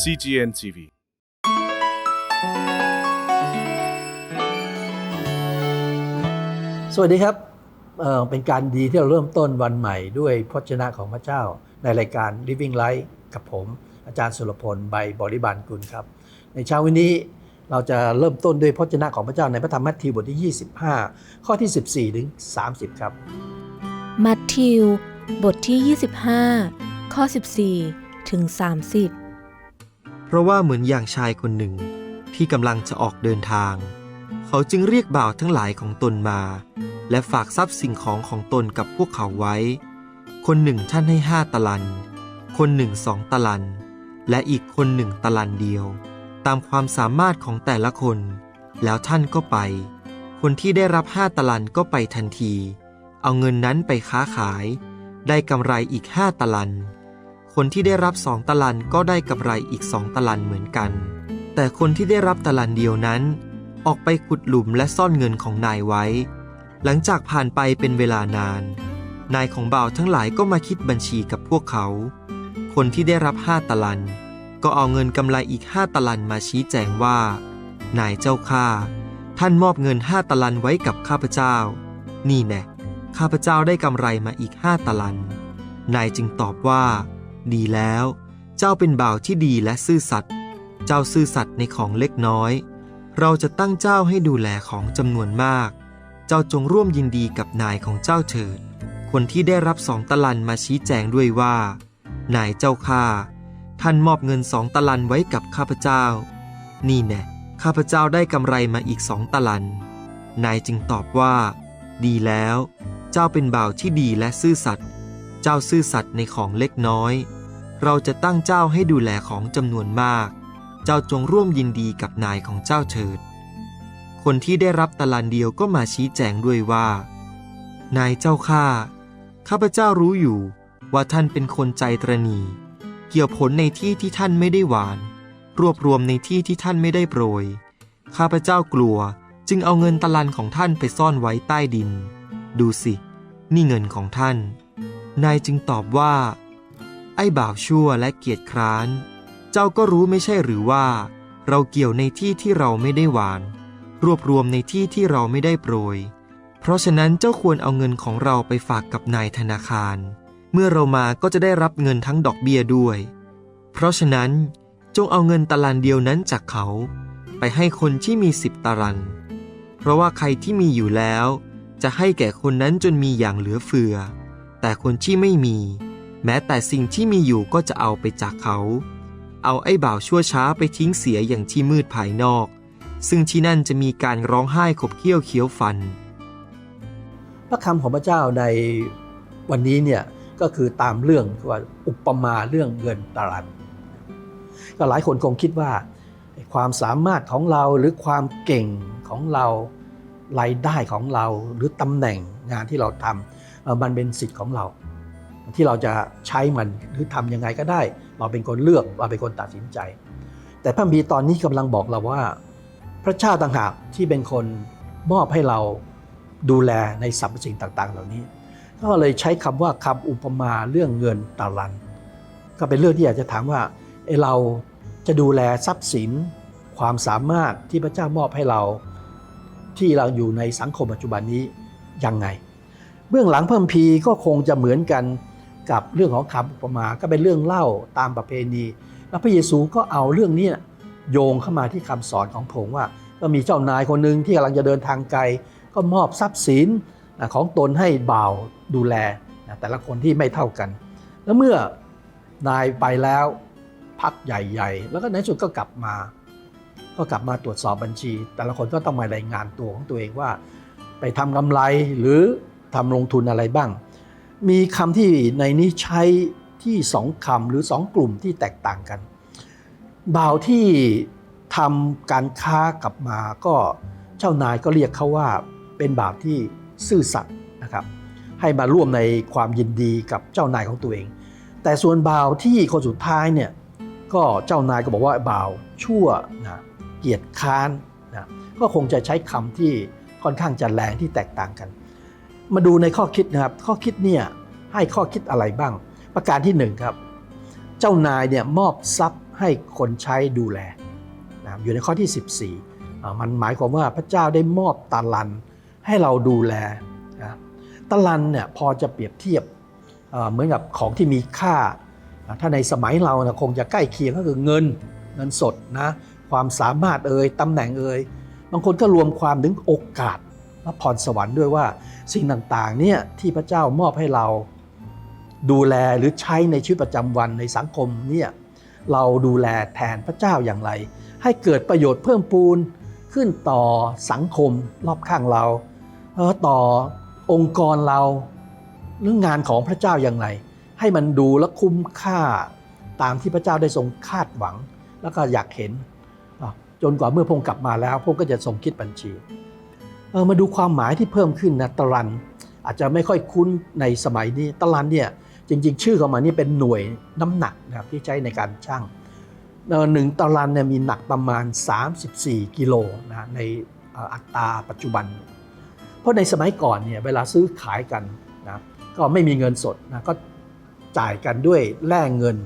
CGN TV สวัสดีครับเอ่อเป็นการดีที่เราเริ่มต้นวันใหม่ด้วยพระชนะของพระเจ้า ในรายการ Living Life กับผม อาจารย์สุรพลใบบริบาลกุลครับ ในเช้าวันนี้เราจะเริ่มต้นด้วยพระชนะของพระเจ้าในพระธรรมมัทธิวบทที่ 25 ข้อที่ 14 ถึง 30 ครับ มัทธิว บทที่ 25 ข้อ 14 ถึง 30เพ ราะว่าเหมือนอย่างชายคนหนึ่งที่กำลังจะออกเดินทาง เขาจึงเรียกบ่าวทั้งหลายของตนมา และฝากทรัพย์สิ่งของของตนกับพวกเขาไว้ คนหนึ่งท่านให้ห้าตะลัน คนหนึ่งสองตะลัน และอีกคนหนึ่งตะลันเดียว ตามความสามารถของแต่ละคน แล้วท่านก็ไป คนที่ได้รับห้าตะลันก็ไปทันที เอาเงินนั้นไปค้าขาย ได้กำไรอีกห้าตะลัน คนที่ได้รับสองตะลันก็ได้กำไรอีกสองตะลันเหมือนกัน แต่คนที่ได้รับตะลันเดียวนั้น ออกไปขุดหลุมและซ่อนเงินของนายไว้ หลังจากผ่านไปเป็นเวลานาน นายของบ่าวทั้งหลายก็มาคิดบัญชีกับพวกเขา คนที่ได้รับห้าตะลัน ก็เอาเงินกำไรอีกห้าตะลันมาชี้แจงว่า นายเจ้าข้าท่านมอบเงินห้าตะลันไว้กับข้าพเจ้า นี่แน่ข้าพเจ้าได้กำไรมาอีกห้าตะลัน นายจึงตอบว่า ดีแล้ว เจ้าเป็นบ่าวที่ดีและซื่อสัตย์เจ้าซื่อสัตย์ในของเล็กน้อย เราจะตั้งเจ้าให้ดูแลของจำนวนมาก เจ้าจงร่วมยินดีกับนายของเจ้าเถิด คนที่ได้รับสองตะลันมาชี้แจงด้วยว่า นายเจ้าข้าท่านมอบเงินสองตะลันไว้กับข้าพเจ้า นี่แน่ข้าพเจ้าได้กำไรมาอีกสองตะลัน นายจึงตอบว่า ดีแล้ว เจ้าเป็นบ่าวที่ดีและซื่อสัตย์ เจ้าซื่อสัตย์ในของเล็กน้อย เราจะตั้งเจ้าให้ดูแลของจำนวนมาก เจ้าจงร่วมยินดีกับนายของเจ้าเถิด คนที่ได้รับตะลันเดียวก็มาชี้แจงด้วยว่า นายเจ้าข้าข้าพเจ้ารู้อยู่ว่าท่านเป็นคนใจตรณี เกี่ยวผลในที่ที่ท่านไม่ได้หวาน รวบรวมในที่ที่ท่านไม่ได้โปรย ข้าพเจ้ากลัวจึงเอาเงินตะลันของท่านไปซ่อนไว้ใต้ดิน ดูสิ นี่เงินของท่าน นายจึงตอบว่า ไอ้บ่าวชั่วและเกียจคร้าน เจ้าก็รู้ไม่ใช่หรือว่า เราเกี่ยวในที่ที่เราไม่ได้หวาน รวบรวมในที่ที่เราไม่ได้โปรย เพราะฉะนั้นเจ้าควรเอาเงินของเราไปฝากกับนายธนาคาร เมื่อเรามาก็จะได้รับเงินทั้งดอกเบี้ยด้วย เพราะฉะนั้นจงเอาเงินตะลันเดียวนั้นจากเขา ไปให้คนที่มีสิบตะลัน เพราะว่าใครที่มีอยู่แล้ว จะให้แก่คนนั้นจนมีอย่างเหลือเฟือ แต่คนที่ไม่มี แม้แต่สิ่งที่มีอยู่ก็จะเอาไปจากเขา เอาไอ้บ่าวชั่วช้าไปทิ้งเสียอย่างที่มืดภายนอก ซึ่งที่นั่นจะมีการร้องไห้ขบเคี้ยวเคี้ยวฟัน พระคำของพระเจ้าในวันนี้เนี่ยก็คือตามเรื่องว่าอุปมาเรื่องเงินตรันก็หลายคนคงคิดว่า ความสามารถของเราหรือความเก่งของเรารายได้ของเราหรือตำแหน่งงานที่เราทำ มันเป็นสิทธิ์ของเรา ที่เราจะใช้มันหรือทำยังไงก็ได้ เราเป็นคนเลือกเราเป็นคนตัดสินใจ แต่พระคัมภีตอนนี้กำลังบอกเราว่า พระเจ้าต่างหากที่เป็นคนมอบให้เราดูแลในสรรพสิ่งต่าง ๆ เหล่านี้ ก็เลยใช้คำว่าคำอุปมาเรื่องเงินตาลัน ก็เป็นเรื่องที่อยากจะถามว่าเอเราจะดูแลทรัพย์สินความสามารถที่พระเจ้ามอบให้เรา ที่เราอยู่ในสังคมปัจจุบันนี้ยังไง เบื้องหลังพระคัมภีก็คงจะเหมือนกันกับเรื่องของคำอุปมาก็เป็นเรื่องเล่าตามประเพณี แล้วพระเยซูก็เอาเรื่องนี้โยงเข้ามาที่คำสอนของพระองค์ว่า ก็มีเจ้านายคนหนึ่งที่กำลังจะเดินทางไกล ก็มอบทรัพย์สินของตนให้บ่าวดูแลแต่ละคนที่ไม่เท่ากัน แล้วเมื่อนายไปแล้วพักใหญ่ๆ แล้วก็ในที่สุดก็กลับมา ก็กลับมาตรวจสอบบัญชี แต่ละคนก็ต้องมารายงานตัวของตัวเองว่า ไปทำกำไรหรือ ทำลงทุนอะไรบ้าง มีคำที่ในนี้ใช้ที่สองคำหรือสองกลุ่มที่แตกต่างกัน บ่าวที่ทำการค้ากลับมาก็เจ้านายก็เรียกเขาว่าเป็นบ่าวที่ซื่อสัตย์นะครับให้มาร่วมในความยินดีกับเจ้านายของตัวเอง แต่ส่วนบ่าวที่คนสุดท้ายเนี่ยก็เจ้านายก็บอกว่าบ่าวชั่วนะเกียจค้านนะก็คงจะใช้คำที่ค่อนข้างจะแรงที่แตกต่างกัน มาดูในข้อคิดนะครับ ข้อคิดเนี่ยให้ข้อคิดอะไรบ้าง ประการที่หนึ่งครับเจ้านายเนี่ยมอบทรัพย์ให้คนใช้ดูแลนะครับอยู่ในข้อที่ 14อ่มันหมายความว่าพระเจ้าได้มอบตาลันให้เราดูแลนะตาลันเนี่ยพอจะเปรียบเทียบเหมือนกับของที่มีค่าอ่า ถ้าในสมัยเรานะคงจะใกล้เคียงก็คือเงินเงินสดนะความสามารถเอ่ยตำแหน่งเอ่ยบางคนก็รวมความถึงโอกาส และพรสวรรค์ด้วยว่าสิ่งต่างๆเนี่ยที่พระเจ้ามอบให้เราดูแลหรือใช้ในชีวิตประจำวันในสังคมเนี่ยเราดูแลแทนพระเจ้าอย่างไร ให้เกิดประโยชน์เพิ่มพูนขึ้นต่อสังคมรอบข้างเราต่อองค์กรเราหรืองงานของพระเจ้าอย่างไร ให้มันดูและคุ้มค่าตามที่พระเจ้าได้ทรงคาดหวัง แล้วก็อยากเห็น จนกว่าเมื่อพงกลับมาแล้วพงก็จะทรงคิดบัญชี มาดูความหมายที่เพิ่มขึ้นนะตรันอาจจะไม่ค่อยคุ้นในสมัยนี้ตรันเนี่ยจริง ๆ ชื่อของมันนี่เป็นหน่วยน้ำหนักนะครับที่ใช้ในการชั่งหนึ่งตารางเนี่ยมีหนักประมาณ 34 กิโลนะในอัตราปัจจุบัน เพราะในสมัยก่อนเนี่ยเวลาซื้อขายกันนะก็ไม่มีเงินสดนะก็จ่ายกันด้วยแร่เงิน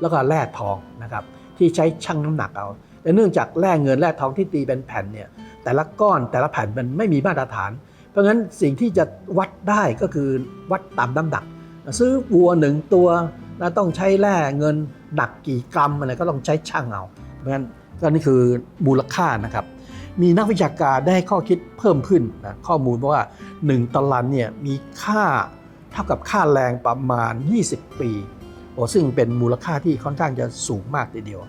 แล้วก็แร่ทองนะครับที่ใช้ชั่งน้ำหนักเอาแต่เนื่องจากแร่เงินแร่ทองที่ตีเป็นแผ่นเนี่ย แต่ละก้อนแต่ละแผ่นมันไม่มีมาตรฐาน เพราะฉะนั้นสิ่งที่จะวัดได้ก็คือวัดตามน้ำหนัก ซื้อวัวหนึ่งตัวแล้วต้องใช้แร่เงินหนักกี่กรัมอะไรก็ต้องใช้ช่างเอา เพราะฉะนั้นก็นี่คือมูลค่านะครับ มีนักวิชาการได้ข้อคิดเพิ่มขึ้นนะข้อมูลว่า 1ตลันเนี่ยมีค่าเท่ากับค่าแรงประมาณ 20 ปีโอ้ซึ่งเป็นมูลค่าที่ค่อนข้างจะสูงมากทีเดียว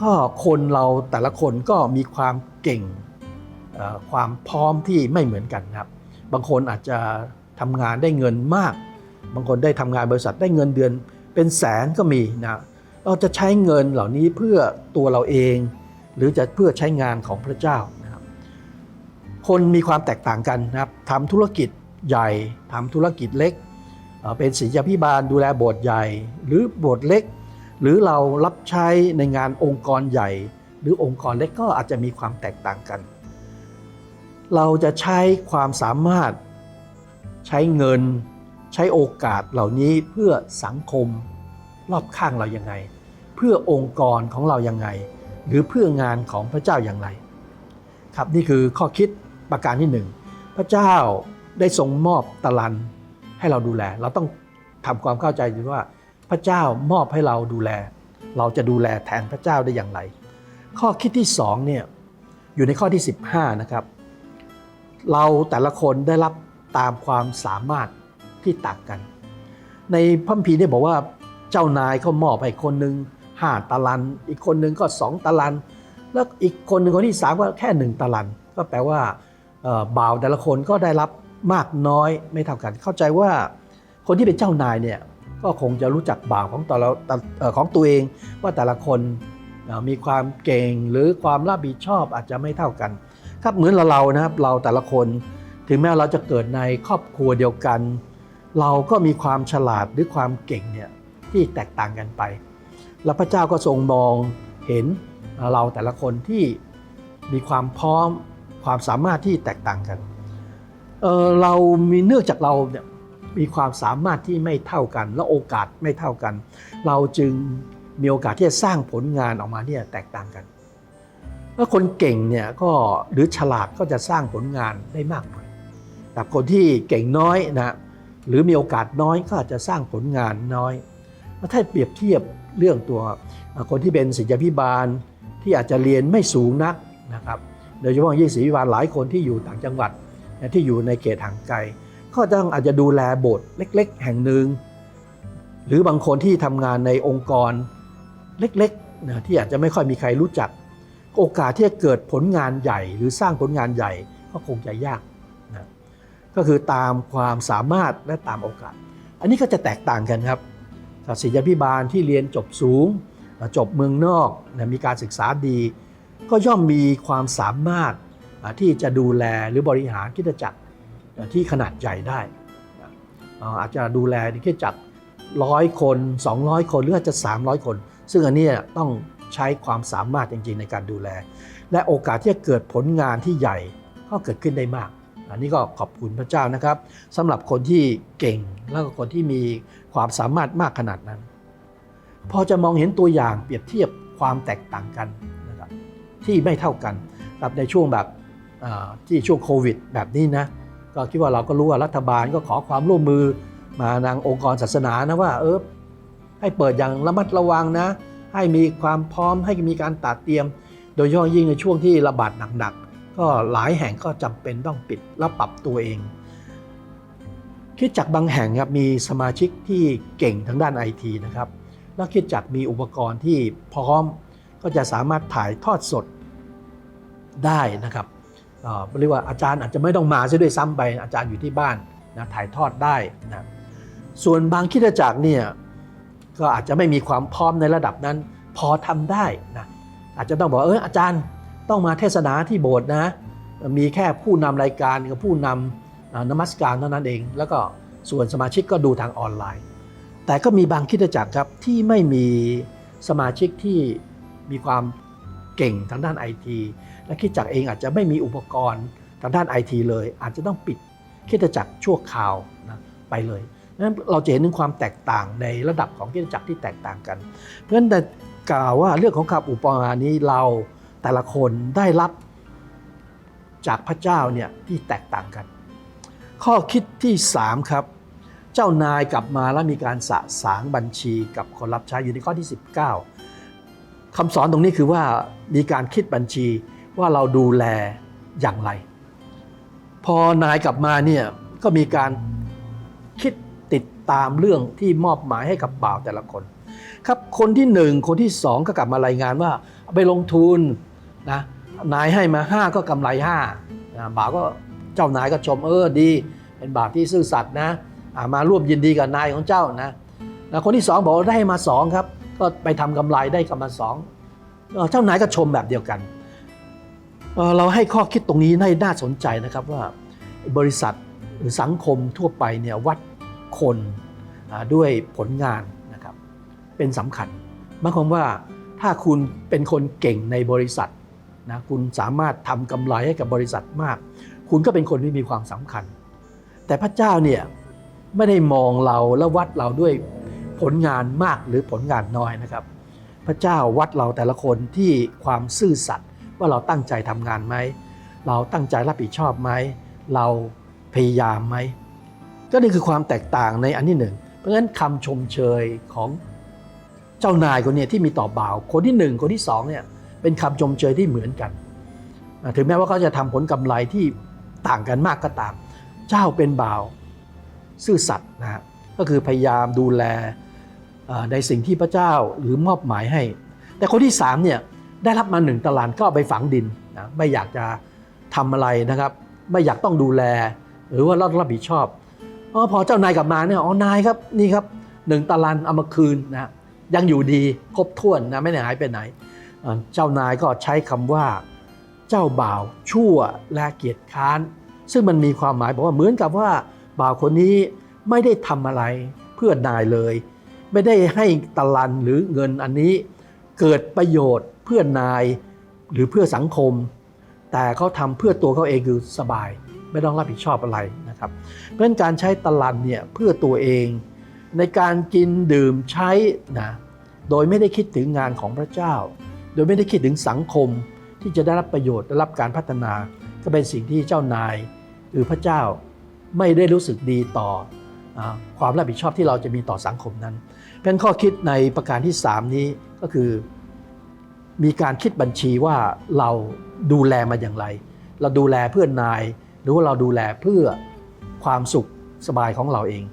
ก็คนเราแต่ละคนก็มีความเก่งความพร้อมที่ไม่เหมือนกันครับ บางคนอาจจะทำงานได้เงินมาก บางคนได้ทำงานบริษัทได้เงินเดือน เป็นแสนก็มีนะเราจะใช้เงินเหล่านี้เพื่อตัวเราเอง หรือจะเพื่อใช้งานของพระเจ้านะครับ คนมีความแตกต่างกันนะครับทำธุรกิจใหญ่ทำธุรกิจเล็กเอ่อเป็นศิษยาพิบาลดูแลโบสถ์ใหญ่ หรือโบสถ์เล็ก หรือเรารับใช้ในงานองค์กรใหญ่ หรือองค์กรเล็กก็อาจจะมีความแตกต่างกัน เราจะใช้ความสามารถใช้เงิน ใช้โอกาสเหล่านี้เพื่อสังคมรอบข้างเรายังไง เพื่อองค์กรของเรายังไง หรือเพื่องานของพระเจ้าอย่างไร ครับนี่คือข้อคิดประการที่หนึ่งพระเจ้าได้ทรงมอบตะลันให้เราดูแล เราต้องทำความเข้าใจว่า พระเจ้ามอบให้เราดูแล เราจะดูแลแทนพระเจ้าได้อย่างไร ข้อคิดที่สองเนี่ยอยู่ในข้อที่ 15นะครับ เราแต่ละคนได้รับตามความสามารถที่ต่างกัน ในพระคัมภีเนี่ยบอกว่าเจ้านายเขามอบให้คนหนึ่งห้าตาลัน อีกคนหนึ่งก็สองตาลัน แล้วอีกคนหนึ่งคนที่สามก็แค่หนึ่งตาลัน ก็แปลว่าบ่าวแต่ละคนก็ได้รับมากน้อยไม่เท่ากัน เข้าใจว่าคนที่เป็นเจ้านายเนี่ย ก็คงจะรู้จักบ่าวของแต่ละของตัวเองว่าแต่ละคนมีความเก่งหรือความรับผิดชอบอาจจะไม่เท่ากัน ครับเหมือนเราเรานะครับเราแต่ละคนถึงแม้เราจะเกิดในครอบครัวเดียวกัน เราก็มีความฉลาดหรือความเก่งเนี่ยที่แตกต่างกันไป แล้วพระเจ้าก็ทรงมองเห็นเราแต่ละคนที่มีความพร้อมความสามารถที่แตกต่างกันเเรามีเนื่องจากเราเนี่ย มีความสามารถที่ไม่เท่ากัน และโอกาสไม่เท่ากัน เราจึงมีโอกาสที่จะสร้างผลงานออกมาเนี่ยแตกต่างกันถ้าคนเก่งเนี่ยก็หรือฉลาดก็จะสร้างผลงานได้มากหน่อยแต่คนที่เก่งน้อยนะหรือมีโอกาสน้อยก็อาจจะสร้างผลงานน้อยถ้าเปรียบเทียบเรื่องตัวคนที่เป็นศิษยาพิบาลที่อาจจะเรียนไม่สูงนักนะครับโดยเฉพาะยิ่งศิษยาพิบาลหลายคนที่อยู่ต่างจังหวัดที่อยู่ในเขตห่างไกล ก็ต้องอาจจะดูแลโบสถ์เล็ก ๆ แห่งหนึ่งหรือบางคนที่ทำงานในองค์กรเล็กๆนะที่อาจจะไม่ค่อยมีใครรู้จัก โอกาสที่จะเกิดผลงานใหญ่ หรือสร้างผลงานใหญ่ก็คงจะยากนะก็คือตามความสามารถและตามโอกาส อันนี้ก็จะแตกต่างกันครับศิษยาพิบาลที่เรียนจบสูง จบเมืองนอกนะมีการศึกษาดี ก็ย่อมมีความสามารถที่จะดูแลหรือบริหารคิดจักร ที่ขนาดใหญ่ได้ อาจจะดูแลคริดจักรร้อยคน 200 คนหรืออาจจะ 300 คน ซึ่งอันนี้ต้องใช้ความสามารถจริงๆในการดูแล และโอกาสที่จะเกิดผลงานที่ใหญ่ก็เกิดขึ้นได้มาก อันนี้ก็ขอบคุณพระเจ้านะครับสำหรับคนที่เก่งแล้วก็คนที่มีความสามารถมากขนาดนั้น พอจะมองเห็นตัวอย่างเปรียบเทียบความแตกต่างกันนะครับที่ไม่เท่ากันครับในช่วงแบบที่ช่วงโควิดแบบนี้นะ ก็คิดว่าเราก็รู้ว่ารัฐบาลก็ขอความร่วมมือมาทางองค์กรศาสนานะว่าเออให้เปิดอย่างระมัดระวังนะ ให้มีความพร้อมให้มีการตัดเตรียม โดยเฉพาะยิ่งในช่วงที่ระบาดหนักๆก็หลายแห่งก็จำเป็นต้องปิดและปรับตัวเอง คิดจักบางแห่งครับมีสมาชิกที่เก่งทางด้านไอทีนะครับแล้วคิดจักมีอุปกรณ์ที่พร้อมก็จะสามารถถ่ายทอดสดได้นะครับ เรียกว่าอาจารย์อาจจะไม่ต้องมาซะด้วยซ้ำไปอาจารย์อยู่ที่บ้านนะถ่ายทอดได้นะส่วนบางคิดจักรเนี่ยก็อาจจะไม่มีความพร้อมในระดับนั้น พอทำได้นะอาจจะต้องบอกเอออาจารย์ต้องมาเทศนาที่โบสถ์นะมีแค่ผู้นำรายการกับผู้นำนมัสการเท่านั้นเอง แล้วก็ส่วนสมาชิกก็ดูทางออนไลน์ แต่ก็มีบางคิดจักรครับที่ไม่มีสมาชิกที่มีความเก่งทางด้านไอที และคิดจักรเองอาจจะไม่มีอุปกรณ์ทางด้านไอทีเลย อาจจะต้องปิดคิดจักรชั่วคราวนะไปเลยนั้นเราจะเห็นถึงความแตกต่างในระดับของคิดจักรที่แตกต่างกัน เพราะฉะนั้นแต่กล่าวว่าเรื่องของคำอุปมานี้เราแต่ละคนได้รับจากพระเจ้าเนี่ยที่แตกต่างกัน ข้อคิดที่ 3 ครับ เจ้านายกลับมาแล้วมีการสะสางบัญชีกับคนรับใช้อยู่ในข้อที่ 19คำสอนตรงนี้คือว่ามีการคิดบัญชี ว่าเราดูแลอย่างไร พอนายกลับมาเนี่ยก็มีการคิดติดตามเรื่องที่มอบหมายให้กับบ่าวแต่ละคน ครับคนที่หนึ่งคนที่สองก็กลับมารายงานว่าไปลงทุนนะนายให้มา5ก็กำไร5นะบ่าวก็เจ้านายก็ชมเออดี เป็นบ่าวที่ซื่อสัตย์นะามาร่วมยินดีกับนายของเจ้านะแล้วคนที่สองบอกว่าได้มาสองครับ ก็ไปทำกำไรได้กำไรสองเจ้านายก็ชมแบบเดียวกัน เราให้ข้อคิดตรงนี้ให้น่าสนใจนะครับว่าบริษัทหรือสังคมทั่วไปเนี่ยวัดคนด้วยผลงานนะครับเป็นสำคัญหมายความว่าถ้าคุณเป็นคนเก่งในบริษัทนะคุณสามารถทำกำไรให้กับบริษัทมาก คุณก็เป็นคนที่มีความสำคัญ แต่พระเจ้าเนี่ยไม่ได้มองเราและวัดเราด้วยผลงานมากหรือผลงานน้อยนะครับ พระเจ้าวัดเราแต่ละคนที่ความซื่อสัตย์ ว่าเราตั้งใจทำงานไหม เราตั้งใจรับผิดชอบไหม เราพยายามไหม ก็นี่คือความแตกต่างในอันที่หนึ่ง เพราะฉะนั้นคำชมเชยของเจ้านายคนนี้ที่มีต่อบ่าว คนที่หนึ่งคนที่สองเนี่ยเป็นคำชมเชยที่เหมือนกัน ถึงแม้ว่าเขาจะทำผลกำไรที่ต่างกันมากก็ตาม เจ้าเป็นบ่าวซื่อสัตย์นะฮะก็คือพยายามดูแลในสิ่งที่พระเจ้าหรือมอบหมายให้ แต่คนที่สามเนี่ย ได้รับมาหนึ่งตารางก็เอาไปฝังดินนะไม่อยากจะทำอะไรนะครับ ไม่อยากต้องดูแล หรือว่ารับผิดชอบออพอเจ้านายกลับมาเนี่ยอ๋อนายครับนี่ครับหนึ่งตารางเอามาคืนนะยังอยู่ดีครบถ้วนนะไม่ได้หายไปไหน เจ้านายก็ใช้คำว่าเจ้าบ่าวชั่วและเกียจค้าน ซึ่งมันมีความหมายบอกว่าเหมือนกับว่าบ่าวคนนี้ไม่ได้ทำอะไรเพื่อนายเลย ไม่ได้ให้ตารางหรือเงินอันนี้เกิดประโยชน์ เพื่อนายหรือเพื่อสังคม แต่เขาทำเพื่อตัวเขาเองคือสบาย ไม่ต้องรับผิดชอบอะไรนะครับ เพราะฉะนั้นการใช้ตลันเนี่ยเพื่อตัวเองในการกินดื่มใช้นะโดยไม่ได้คิดถึงงานของพระเจ้า โดยไม่ได้คิดถึงสังคมที่จะได้รับประโยชน์ได้รับการพัฒนา ก็เป็นสิ่งที่เจ้านายหรือพระเจ้าไม่ได้รู้สึกดีต่ออความรับผิดชอบที่เราจะมีต่อสังคมนั้น เป็นข้อคิดในประการที่ 3 นี้ก็คือ มีการคิดบัญชีว่าเราดูแลมาอย่างไร เราดูแลเพื่อนนาย หรือว่าเราดูแลเพื่อความสุขสบายของเราเอง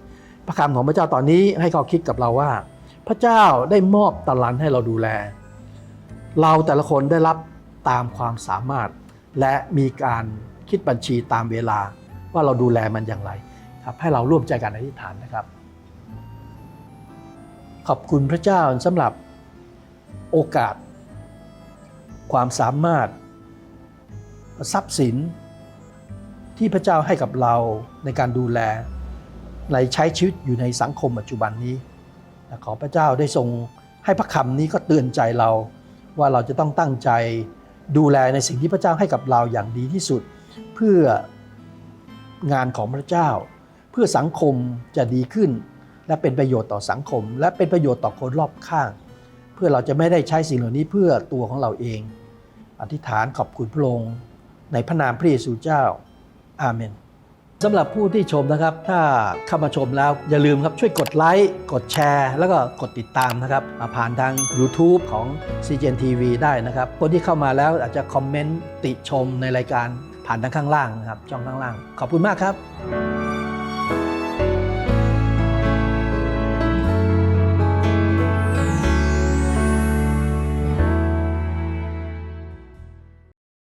พระคำของพระเจ้าตอนนี้ให้เข้อคิดกับเราว่า พระเจ้าได้มอบตลันให้เราดูแล เราแต่ละคนได้รับตามความสามารถ และมีการคิดบัญชีตามเวลาว่าเราดูแลมันอย่างไรครับให้เราร่วมใจกันอธิษฐานนะครับ ขอบคุณพระเจ้าสำหรับโอกาส ความสามารถ ทรัพย์สินที่พระเจ้าให้กับเราในการดูแลในใช้ชีวิตอยู่ในสังคมปัจจุบันนี้ ขอพระเจ้าได้ทรงให้พระคำนี้ก็เตือนใจเราว่าเราจะต้องตั้งใจดูแลในสิ่งที่พระเจ้าให้กับเราอย่างดีที่สุด เพื่องานของพระเจ้า เพื่อสังคมจะดีขึ้น และเป็นประโยชน์ต่อสังคม และเป็นประโยชน์ต่อคนรอบข้าง เพื่อเราจะไม่ได้ใช้สิ่งเหล่านี้เพื่อตัวของเราเอง อธิษฐานขอบคุณพระองค์ในพระนามพระเยซูเจ้า อาเมนสำหรับผู้ที่ชมนะครับ ถ้าเข้ามาชมแล้วอย่าลืมครับช่วยกดไลค์กดแชร์ แล้วก็กดติดตามนะครับผ่านทาง YouTube ของ CGN TV ได้นะครับ คนที่เข้ามาแล้วอาจจะคอมเมนต์ติชมในรายการผ่านทางข้างล่างนะครับช่องข้างล่าง ขอบคุณมากครับ